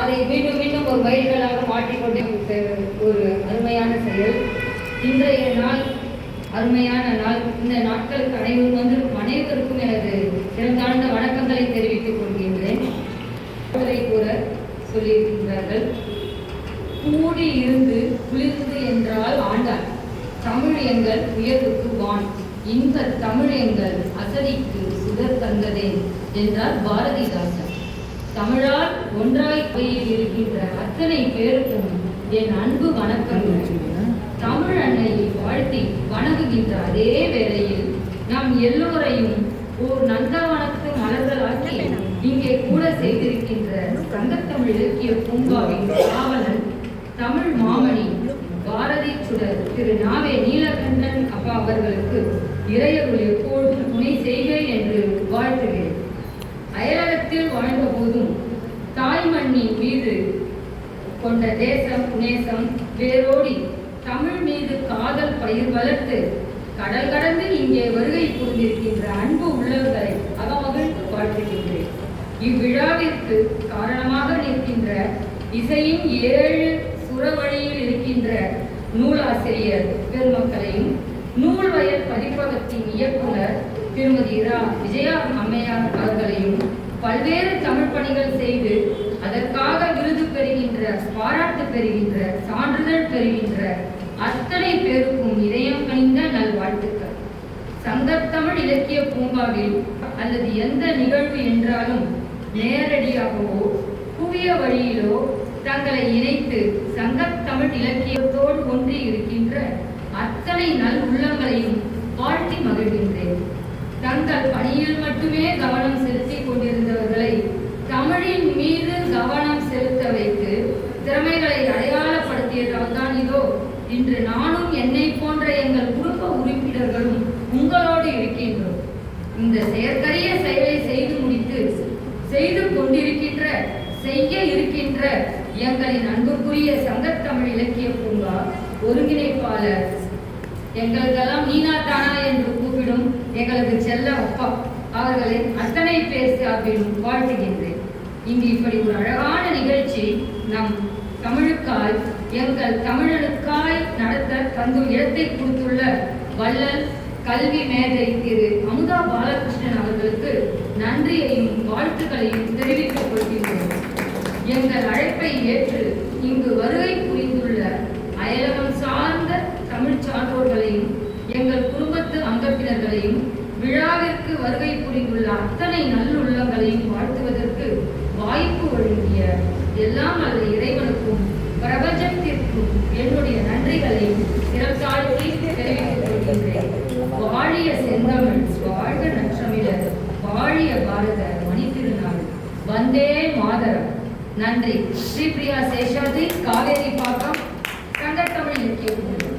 அதை மீண்டும் மீண்டும் ஒரு மயில்களாக மாற்றிக்கொண்டே ஒரு அருமையான செயல். இன்றைய நாள் அருமையான நாள். இந்த நாட்களுக்கு அனைவரும் வந்து அனைவருக்கும் எனது சிறந்தாழ்ந்த வணக்கங்களை தெரிவித்துக் கொள்கின்றேன். அவர்களை கூற சொல்லியிருக்கின்றார்கள் கூடி இருந்து குளிர்ந்து என்றால் ஆண்டாள். தமிழ் எங்கள் உயர்வுக்கு வான். இன்ப தமிழ் எங்கள் அசதிக்கு சுடர் தந்ததே என்றார் பாரதிதாசன். தமிழால் ஒன்றாய் கையில் இருக்கின்ற அத்தனை பேருக்கும் என் அன்பு வணக்கங்கள். தமிழ் அன்னையை வாழ்த்தி வணங்குகின்ற அதே வேளையில் நாம் எல்லோரையும் ஓர் நந்தவனத்து மலர்களாக்கி இங்கே கூட செய்திருக்கின்ற சங்கத்தமிழ் இலக்கிய பூங்காவின் காவலன் தமிழ் மாமணி பாரதி சுடர் திரு நாவே நீலகண்டன் அப்பா அவர்களுக்கு இறையருள் எப்போதும் துணை செய்வேன் என்று கொண்ட தேசம் நேசம் வேரோடி தமிழ் மீது காதல் பயிர் வளர்த்து கடல் கடந்து இங்கே வருகை புரிந்திருக்கின்ற அன்பு உள்ளவர்களை அகமகிழ்ந்து வாழ்த்துகின்றேன். இவ்விழாவிற்கு காரணமாக நிற்கின்ற இசையின் ஏழு சுரவழியில் இருக்கின்ற நூலாசிரியர் பெருமக்களையும் நூல் வயல் பதிப்பகத்தின் இயக்குனர் திருமதி இரா. விஜயா அம்மையார் அவர்களையும் பல்வேறு தமிழ் பணிகள் செய்து அதற்காக பெறுகின்ற பாராட்டு பெறுகின்ற சான்றிதழ் பெறுகின்ற அத்தனை பேருக்கும் இதயம் கணிந்த நல்வாழ்த்துக்கள். சங்கத்தமிழ் இலக்கிய பூங்காவில் அல்லது எந்த நிகழ்வு என்றாலும் நேரடியாகவோ குவிய வழியிலோ தங்களை இணைத்து சங்கத்தமிழ் இலக்கியத்தோடு ஒன்றி இருக்கின்ற அத்தனை நல் உள்ளங்களையும் வாழ்த்தி மகிழ்கின்றேன். தங்கள் பணியில் மட்டுமே கவனம் செலுத்திக் கொண்டிருந்தவர்களை தமிழின் மீது கவனம் செலுத்த வைத்து திறமைகளை அடையாளப்படுத்தியதால் தான் இதோ இன்று நானும் என்னை போன்ற எங்கள் குடும்ப உறுப்பினர்களும் உங்களோடு இருக்கின்றோம். இந்த செயற்கரிய செயலை செய்து முடித்து செய்து கொண்டிருக்கின்ற செய்ய இருக்கின்ற எங்களின் அன்புக்குரிய சங்கத்தமிழ் இலக்கிய பூங்கா ஒருங்கிணைப்பாளர் எங்களுக்கெல்லாம் நீனா தானா என்று கூப்பிடும் எங்களது செல்ல அப்பா அவர்களை அத்தனை பேர் சார்பிலும் வாழ்த்துகின்றேன். இங்கு இப்படி ஒரு அழகான நிகழ்ச்சி நம் தமிழுக்காய் எங்கள் தமிழனுக்காய் நடத்த தந்தும் இடத்தை கொடுத்துள்ள வள்ளல் கல்வி மேதை திரு அமுதா பாலகிருஷ்ணன் அவர்களுக்கு நன்றியையும் வாழ்த்துக்களையும் தெரிவித்துக் கொள்கின்றோம் எங்கள் அழைப்பை ஏற்று இங்கு வருகை புரிந்துள்ள அயலகம் சார்ந்த தமிழ் சான்றோர்களையும் எங்கள் குடும்பத்து அங்கத்தினர்களையும் விழாவிற்கு வருகை புரிந்துள்ள அத்தனை நல்லுள்ளங்களையும் வாழ்த்துவதற்கு வாய்ப்பு வழங்கிய எல்லாம் அல்ல இறைவனுக்கும் பிரபஞ்சத்திற்கும் என்னுடைய நன்றிகளை சிறப்பாழ்த்தி தெரிவித்துக் கொள்கின்றேன் வாழிய செந்தமிழ் வாழ்க நற்றமிழர் வாழிய பாரத மணித்திருநாள். வந்தே மாதரம். நன்றி. ஸ்ரீபிரியா சேஷாதி காவேரி பாக்கம். சங்கத்தமிழ் இலக்கிய குழு